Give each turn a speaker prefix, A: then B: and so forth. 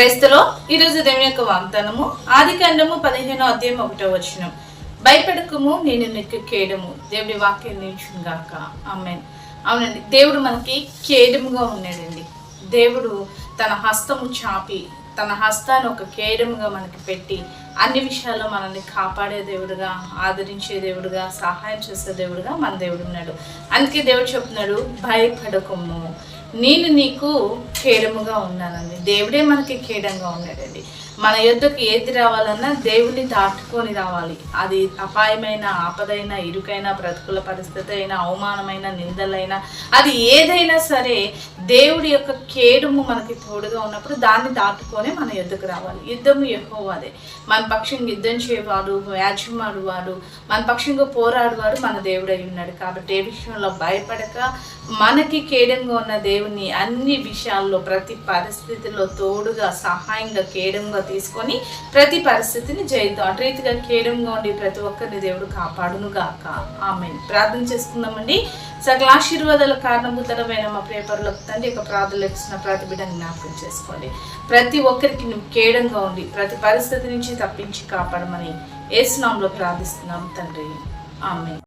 A: క్రైస్తలో ఈరోజు దేవుని యొక్క వాగ్దానము. ఆది కాండము పదిహేనో అధ్యాయం ఒకటో వచనం. భయపడకము నేను నీకు కేడము. దేవుడి వాక్యం నిల్చుగాక. ఆమెన్. అవునండి దేవుడు మనకి కేడముగా ఉన్నాడండి. దేవుడు తన హస్తము చాపి తన హస్తాన్ని ఒక కేడముగా మనకి పెట్టి అన్ని విషయాల్లో మనల్ని కాపాడే దేవుడుగా ఆదరించే దేవుడుగా సహాయం చేసే దేవుడుగా మన దేవుడు ఉన్నాడు. అందుకే దేవుడు చెప్తున్నాడు భయపడకము. నేను నీకు ఖేడముగా ఉన్నానండి. దేవుడే మనకి ఖేడంగా ఉన్నాడండి. మన యొద్దకు ఏది రావాలన్నా దేవుని దాటుకొని రావాలి. అది అపాయమైన ఆపదైన ఇరుకైన ప్రతికూల పరిస్థితి అయినా అవమానమైన నిందలైనా అది ఏదైనా సరే దేవుడి యొక్క కేడుము మనకి తోడుగా ఉన్నప్పుడు దాన్ని దాటుకొని మన యుద్ధకు రావాలి. యుద్ధము అదే మన పక్షం యుద్ధం చేయవాడు వ్యాజ్యమాడువాడు మన పక్షంగా పోరాడువాడు మన దేవుడై ఉన్నాడు. కాబట్టి ఏ విషయంలో భయపడక మనకి కేడంగా ఉన్న దేవుని అన్ని విషయాల్లో ప్రతి పరిస్థితిలో తోడుగా సహాయంగా కేడంగా తీసుకొని ప్రతి పరిస్థితిని జయిద్దాం. అటు రీతిగా కేడంగా ఉండి ప్రతి ఒక్కరిని దేవుడు కాపాడును గాక ఆమె ప్రార్థన చేసుకుందామండి సకలాశీర్వాదాల కారణభూతమైన మా ప్రేపర్లకు తండ్రి యొక్క ప్రార్థనలు ఇచ్చిన ప్రతి బిడ్డని జ్ఞాపకం చేసుకోండి. ప్రతి ఒక్కరికి నువ్వు కేడంగా ఉండి ప్రతి పరిస్థితి నుంచి తప్పించి కాపాడమని ఏసునాంలో ప్రార్థిస్తున్నాం తండ్రి. ఆమె